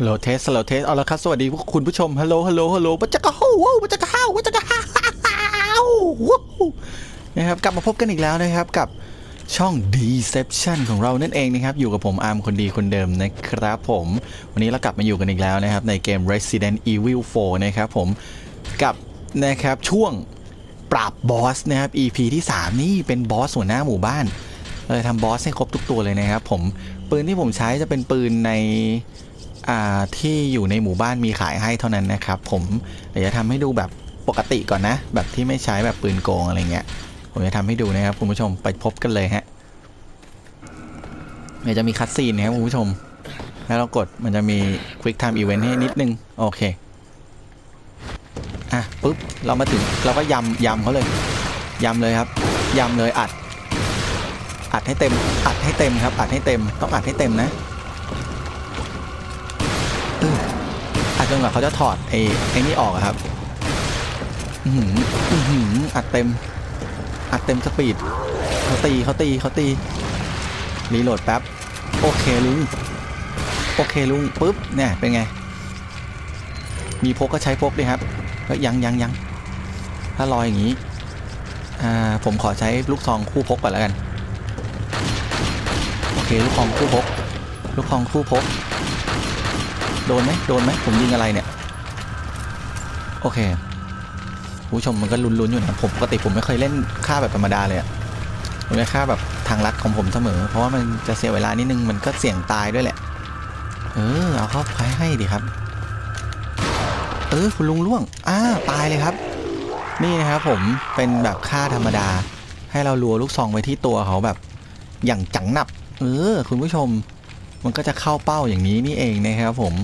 ฮัลโหลเทสฮัลโหลเทสเอาละครับสวัสดีคุณผู้ชมฮัลโหลฮัลโหลฮัลโหลปัจจกะฮู้ว้าวปัจจกะฮ้าวปัจจกะฮ่าฮ่าฮ่าวว้าวนะครับกลับมาพบกันอีกแล้วนะครับกับช่อง Deception ของเรานั่นเองนะครับ อยู่กับผมอาร์มคนดีคนเดิมนะครับผม วันนี้เรากลับมาอยู่กันอีกแล้วนะครับ ในเกม Resident Evil 4 นะครับผมกับนะครับช่วงปราบบอสนะครับ EP ที่ 3 นี่เป็นบอสหัวหน้าหมู่บ้านเราจะทำบอสให้ครบทุกตัวเลยนะครับผมปืนที่ผมใช้จะเป็นปืนใน ที่อยู่ในหมู่บ้านมีขายให้เท่านั้นนะครับ ผมเดี๋ยวจะทำให้ดูแบบปกติก่อนนะ แบบที่ไม่ใช้แบบปืนโกงอะไรเงี้ย ผมจะทำให้ดูนะครับคุณผู้ชมไปพบกันเลยฮะเดี๋ยวจะมีคัดซีนนะครับคุณผู้ชม แล้วเรากดมันจะมี Quick Time Event ให้นิดนึง โอเค อะปุ๊บ เรามาถึงเราก็ยำยำเขาเลยยำเลยครับยำเลยอัด อัดให้เต็ม อัดให้เต็มครับ อัดให้เต็ม ต้องอัดให้เต็มนะ อัดจนกว่าเขาจะถอดไอ้ไอ้นี่ออกอะครับอือหืออื้อหืออัดเต็ม อัดเต็มสปีดเขาตีเขาตีเขาตีรีโหลดแป๊บ โอเคลุง โอเคลุงปุ๊บเนี่ยเป็นไง มีพกก็ใช้พกดิครับก็ยังยังยังถ้าลอยอย่างนี้ อ่าผมขอใช้ลูกซองคู่พกก่อนแล้วกัน โอเคลูกซองคู่พก ลูกซองคู่พก โดนไหมโดนไหมผมยิงอะไรเนี่ย โอเคคุณผู้ชมมันก็ลุ้นๆอยู่นะผมปกติผมไม่เคยเล่นค่าแบบธรรมดาเลยอะผมจะค่าแบบทางลัดของผมเสมอ เพราะว่ามันจะเสียเวลานิดนึงมันก็เสี่ยงตายด้วยแหละ เออเอาเข้าไปให้ดิครับ เออคุณลุงล่วงอ้าตายเลยครับ นี่นะครับผมเป็นแบบค่าธรรมดา ให้เรารัวลูกซองไปที่ตัวเขาแบบ อย่างจังหนับ เออ คุณผู้ชม มันก็จะเข้าเป้าอย่างนี้นี่เองนะครับผม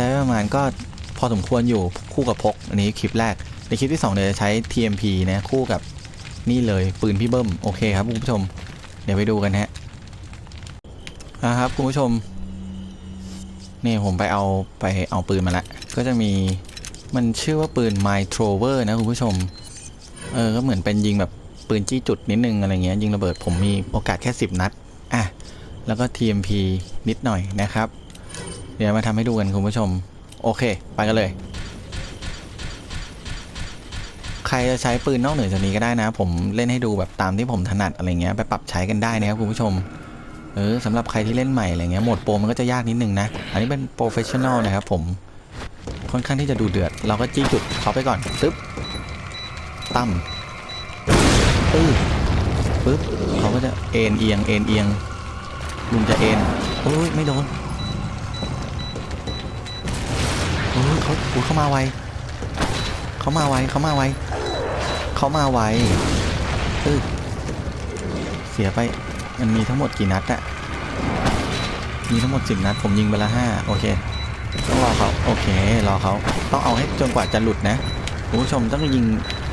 ช้ประมาณก็พอสมควรอยู่คู่กับพก อันนี้คลิปแรก ในคลิปที่2เดี๋ยวจะใช้ TMP นะคู่กับนี่เลยปืนพี่เบิ้มโอเคครับคุณผู้ชม เดี๋ยวไปดูกันฮะนะครับคุณผู้ชมนี่ผมไปเอาไปเอาปืนมาละก็จะมีมันชื่อว่าปืน My Trover นะคุณผู้ชม เออ ก็เหมือนเป็นยิงแบบปืนจี้จุดนิดนึงอะไรเงี้ยยิงระเบิดผมมีโอกาสแค่ 10 นัด อะ แล้วก็ TMP นิดหน่อยนะครับ เดี๋ยวมาทำให้ดูกันคุณผู้ชม โอเค ไปกันเลย ใครจะใช้ปืนนอกเหนือจากนี้ก็ได้นะ ผมเล่นให้ดูแบบตามที่ผมถนัดอะไรเงี้ยไปปรับใช้กันได้นะครับคุณผู้ชมเออสำหรับใครที่เล่นใหม่อะไรเงี้ยโหมดโปรมันก็จะยากนิดนึงนะ อันนี้เป็นโปรเฟชชั่นอลนะครับผมค่อนข้างที่จะดูเดือด เราก็จี้จุดเขาไปก่อนปึ๊บตั้มปึ๊บปึ๊บเขาก็จะเอ็นเอียงเอ็นเอียงลุงจะเอ็นโอ้ยไม่โดน โอ้ยเขาโอ้เขามาไวเขามาไวเขามาไวเขามาไวเออเสียไปมันมีทั้งหมดกี่นัดอะมีทั้งหมดสิบนัดผมยิงไปละห้าโอเคต้องรอเขาโอเครอเขาต้องเอาให้จนกว่าจะหลุดนะคุณผู้ชมต้องยิง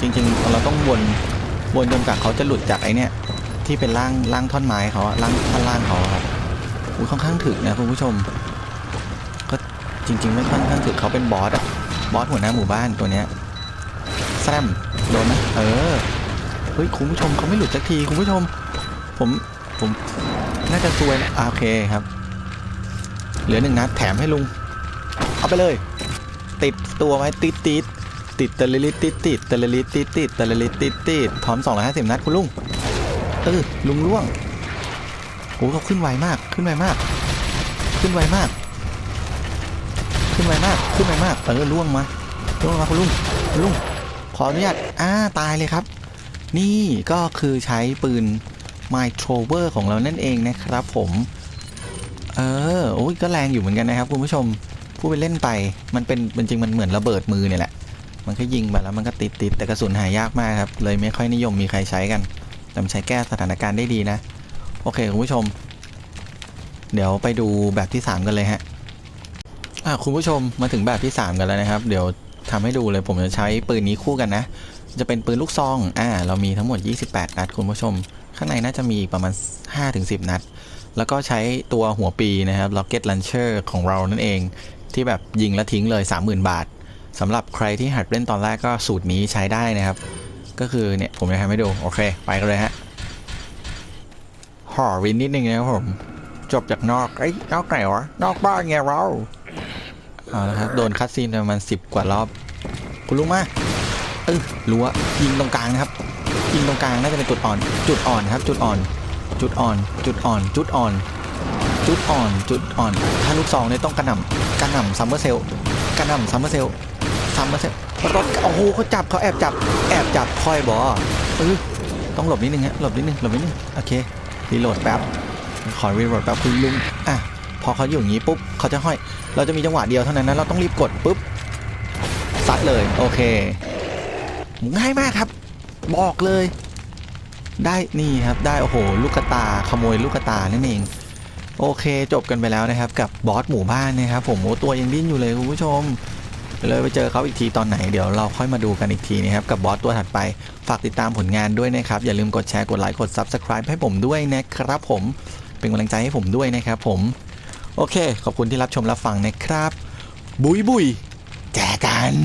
จริง ๆ เราต้องวนวนจนกว่าเขาจะหลุดจากไอเนี้ยที่เป็นร่างร่างท่อนไม้เขาอะร่างท่อนล่างเขาครับอุ้ยค่อนข้างถึกนะคุณผู้ชม จริง ๆ ไม่ค่อนข้างถึกเขาเป็นบอสอะบอสหัวหน้าหมู่บ้านตัวเนี้ยแซมโดนไหมเออเฮ้ยคุณผู้ชมเขาไม่หลุดสักทีคุณผู้ชม ผมผมน่าจะซวยนะโอเคครับ เหลือหนึ่งนัดแถมให้ลุง เอาไปเลย ติดตัวไว้ติดติดติดตะลิลิติดติดตะลิลิติดติดตะลิลิติดติดพร้อม250นัดคุณลุงเออลุงล่วงโอ้เขาขึ้นไวมากขึ้นไวมาก ขึ้นไวมาก นไวมาก ขึ้นไวมาก เออล่วงมาล่วงมาคุณลุงคุณลุง ขออนุญาต อ่า ตายเลยครับ นี่ก็คือใช้ปืน My Trover ของเรานั่นเองนะครับผม เออ โอ้ย ก็แรงอยู่เหมือนกันนะครับคุณผู้ชมผู้ไปเล่นไป มันเป็นจริงมันเหมือนระเบิดมือเนี่ยแหละ มันก็ยิงไปแล้วมันก็ติดติดแต่กระสุนหายากมากครับ เลยไม่ค่อยนิยมมีใครใช้กัน แต่มันใช้แก้สถานการณ์ได้ดีนะ โอเคคุณผู้ชม เดี๋ยวไปดูแบบที่ 3 กันเลยฮะ อะคุณผู้ชมมาถึงแบบที่ 3 กันแล้วนะครับ เดี๋ยวทำให้ดูเลยผมจะใช้ปืนนี้คู่กันนะ จะเป็นปืนลูกซอง อ่า เรามีทั้งหมด 28 นัดคุณผู้ชม ข้างในน่าจะมีประมาณ 5-10 นัด แล้วก็ใช้ตัวหัวปีนะครับ Rocket Launcher ของเรานั่นเอง ที่แบบยิงแล้วทิ้งเลย 30,000 บาทสำหรับใครที่หัดเล่นตอนแรกก็สูตรนี้ใช้ได้นะครับ ก็คือเนี่ยผมจะทำให้ดู โอเค ไปกันเลยฮะห่อวินนิดนึงนะครับผม จบจากนอกไอ้นอกไหนวะ นอกบ้านไงเรา เอาละครับโดนคัดซีนไปประมาณสิบกว่ารอบ คุณลุงมาเออรั้วยิงตรงกลางนะครับ ยิงตรงกลางน่าจะเป็นจุดอ่อน จุดอ่อนครับ จุดอ่อน จุดอ่อน จุดอ่อน จุดอ่อน จุดอ่อน จุดอ่อน ถ้าลูกซองเนี่ยต้องกระหน่ำกระหน่ำซัมเมอร์เซลกระหน่ำซัมเมอร์เซลซัมเมอร์เซลรถโอ้โหเขาจับเขาแอบจับ แอบจับคอยบอเออต้องหลบนิดนึงฮะหลบนิดนึงหลบนิดนึงโอเครีโหลดแป๊บขอรีโหลดแป๊บคุณลุงอะ อเขาอยู่อย่างนี้ปุ๊บเขาจะห้อย เราจะมีจังหวะเดียวเท่านั้นนะเราต้องรีบกดปุ๊บซัดเลยโอเค ง่ายมากครับ บอกเลย ได้นี่ครับได้โอ้โห ลูกกระตาขโมยลูกกระตานั่นเองโอเคจบกันไปแล้วนะครับ กับบอสหมู่บ้านนะครับ ผมโอ้ตัวยังดิ้นอยู่เลยคุณผู้ชมเลยไปเจอเขาอีกทีตอนไหนเดี๋ยวเราค่อยมาดูกันอีกทีนะครับ กับบอสตัวถัดไป ฝากติดตามผลงานด้วยนะครับ อย่าลืมกดแชร์กดไลค์กด Subscribe ให้ผมด้วยนะครับผมเป็นกำลังใจให้ผมด้วยนะครับผม โอเค ขอบคุณที่รับชมรับฟังนะครับ บุยบุยแจกัน